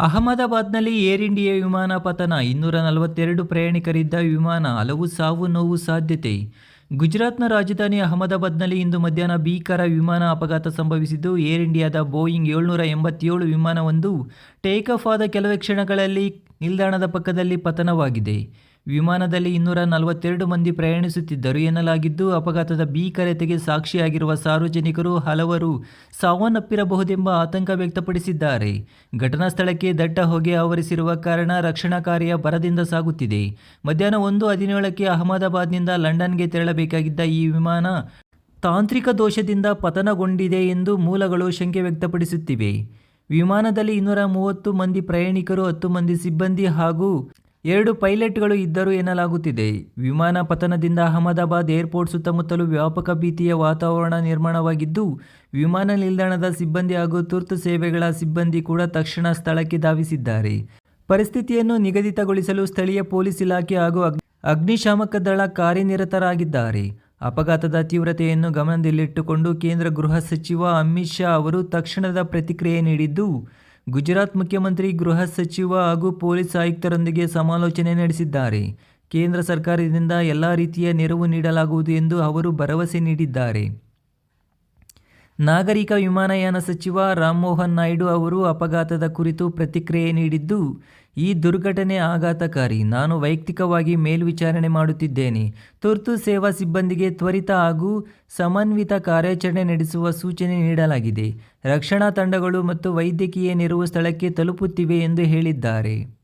ಅಹಮದಾಬಾದ್ನಲ್ಲಿ air India ವಿಮಾನ ಪತನ, ಇನ್ನೂರ ನಲವತ್ತೆರಡು ಪ್ರಯಾಣಿಕರಿದ್ದ ವಿಮಾನ ಹಲವು ಸಾವು ನೋವು ಸಾಧ್ಯತೆ. ಗುಜರಾತ್ನ ರಾಜಧಾನಿ ಅಹಮದಾಬಾದ್ನಲ್ಲಿ ಇಂದು ಮಧ್ಯಾಹ್ನ ಭೀಕರ ವಿಮಾನ ಅಪಘಾತ ಸಂಭವಿಸಿದ್ದು, ಏರ್ ಇಂಡಿಯಾದ ಬೋಯಿಂಗ್ ಏಳ್ನೂರ ಎಂಬತ್ತೇಳು ವಿಮಾನವೊಂದು ಟೇಕ್ ಆದ ಕೆಲವೇ ಕ್ಷಣಗಳಲ್ಲಿ ನಿಲ್ದಾಣದ ಪಕ್ಕದಲ್ಲಿ ಪತನವಾಗಿದೆ. ವಿಮಾನದಲ್ಲಿ ಇನ್ನೂರ ನಲವತ್ತೆರಡು ಮಂದಿ ಪ್ರಯಾಣಿಸುತ್ತಿದ್ದರು ಎನ್ನಲಾಗಿದ್ದು, ಅಪಘಾತದ ಭೀಕರತೆಗೆ ಸಾಕ್ಷಿಯಾಗಿರುವ ಸಾರ್ವಜನಿಕರು ಹಲವರು ಸಾವನ್ನಪ್ಪಿರಬಹುದೆಂಬ ಆತಂಕ ವ್ಯಕ್ತಪಡಿಸಿದ್ದಾರೆ. ಘಟನಾ ಸ್ಥಳಕ್ಕೆ ದಟ್ಟ ಹೊಗೆ ಆವರಿಸಿರುವ ಕಾರಣ ರಕ್ಷಣಾ ಕಾರ್ಯ ಭರದಿಂದ ಸಾಗುತ್ತಿದೆ. ಮಧ್ಯಾಹ್ನ ಒಂದು ಹದಿನೇಳಕ್ಕೆ ಅಹಮದಾಬಾದ್ನಿಂದ ಲಂಡನ್ಗೆ ತೆರಳಬೇಕಾಗಿದ್ದ ಈ ವಿಮಾನ ತಾಂತ್ರಿಕ ದೋಷದಿಂದ ಪತನಗೊಂಡಿದೆ ಎಂದು ಮೂಲಗಳು ಶಂಕೆ ವ್ಯಕ್ತಪಡಿಸುತ್ತಿವೆ. ವಿಮಾನದಲ್ಲಿ ಇನ್ನೂರ ಮೂವತ್ತು ಮಂದಿ ಪ್ರಯಾಣಿಕರು, ಹತ್ತು ಮಂದಿ ಸಿಬ್ಬಂದಿ ಹಾಗೂ ಎರಡು ಪೈಲಟ್ಗಳು ಇದ್ದರು ಎನ್ನಲಾಗುತ್ತಿದೆ. ವಿಮಾನ ಪತನದಿಂದ ಅಹಮದಾಬಾದ್ ಏರ್ಪೋರ್ಟ್ ಸುತ್ತಮುತ್ತಲು ವ್ಯಾಪಕ ಭೀತಿಯ ವಾತಾವರಣ ನಿರ್ಮಾಣವಾಗಿದ್ದು, ವಿಮಾನ ನಿಲ್ದಾಣದ ಸಿಬ್ಬಂದಿ ಹಾಗೂ ತುರ್ತು ಸೇವೆಗಳ ಸಿಬ್ಬಂದಿ ಕೂಡ ತಕ್ಷಣ ಸ್ಥಳಕ್ಕೆ ಧಾವಿಸಿದ್ದಾರೆ. ಪರಿಸ್ಥಿತಿಯನ್ನು ನಿಗದಿತಗೊಳಿಸಲು ಸ್ಥಳೀಯ ಪೊಲೀಸ್ ಇಲಾಖೆ ಹಾಗೂ ಅಗ್- ಅಗ್ನಿಶಾಮಕ ದಳ ಕಾರ್ಯನಿರತರಾಗಿದ್ದಾರೆ. ಅಪಘಾತದ ತೀವ್ರತೆಯನ್ನು ಗಮನದಲ್ಲಿಟ್ಟುಕೊಂಡು ಕೇಂದ್ರ ಗೃಹ ಸಚಿವ ಅಮಿತ್ ಶಾ ಅವರು ತಕ್ಷಣದ ಪ್ರತಿಕ್ರಿಯೆ ನೀಡಿದ್ದು ಗುಜರಾತ್ ಮುಖ್ಯಮಂತ್ರಿ ಗೃಹ ಸಚಿವ ಹಾಗೂ ಪೊಲೀಸ್ ಆಯುಕ್ತರೊಂದಿಗೆ ಸಮಾಲೋಚನೆ ನಡೆಸಿದ್ದಾರೆ. ಕೇಂದ್ರ ಸರ್ಕಾರದಿಂದ ಎಲ್ಲ ರೀತಿಯ ನೆರವು ನೀಡಲಾಗುವುದು ಎಂದು ಅವರು ಭರವಸೆ ನೀಡಿದ್ದಾರೆ. ನಾಗರಿಕ ವಿಮಾನಯಾನ ಸಚಿವ ರಾಮಮೋಹನ್ ನಾಯ್ಡು ಅವರು ಅಪಘಾತದ ಕುರಿತು ಪ್ರತಿಕ್ರಿಯೆ ನೀಡಿದ್ದು, ಈ ದುರ್ಘಟನೆ ಆಘಾತಕಾರಿ. ನಾನು ವೈಯಕ್ತಿಕವಾಗಿ ಮೇಲ್ವಿಚಾರಣೆ ಮಾಡುತ್ತಿದ್ದೇನೆ. ತುರ್ತು ಸೇವಾ ಸಿಬ್ಬಂದಿಗೆ ತ್ವರಿತ ಹಾಗೂ ಸಮನ್ವಿತ ಕಾರ್ಯಾಚರಣೆ ನಡೆಸುವ ಸೂಚನೆ ನೀಡಲಾಗಿದೆ. ರಕ್ಷಣಾ ತಂಡಗಳು ಮತ್ತು ವೈದ್ಯಕೀಯ ನೆರವು ಸ್ಥಳಕ್ಕೆ ತಲುಪುತ್ತಿವೆ ಎಂದು ಹೇಳಿದ್ದಾರೆ.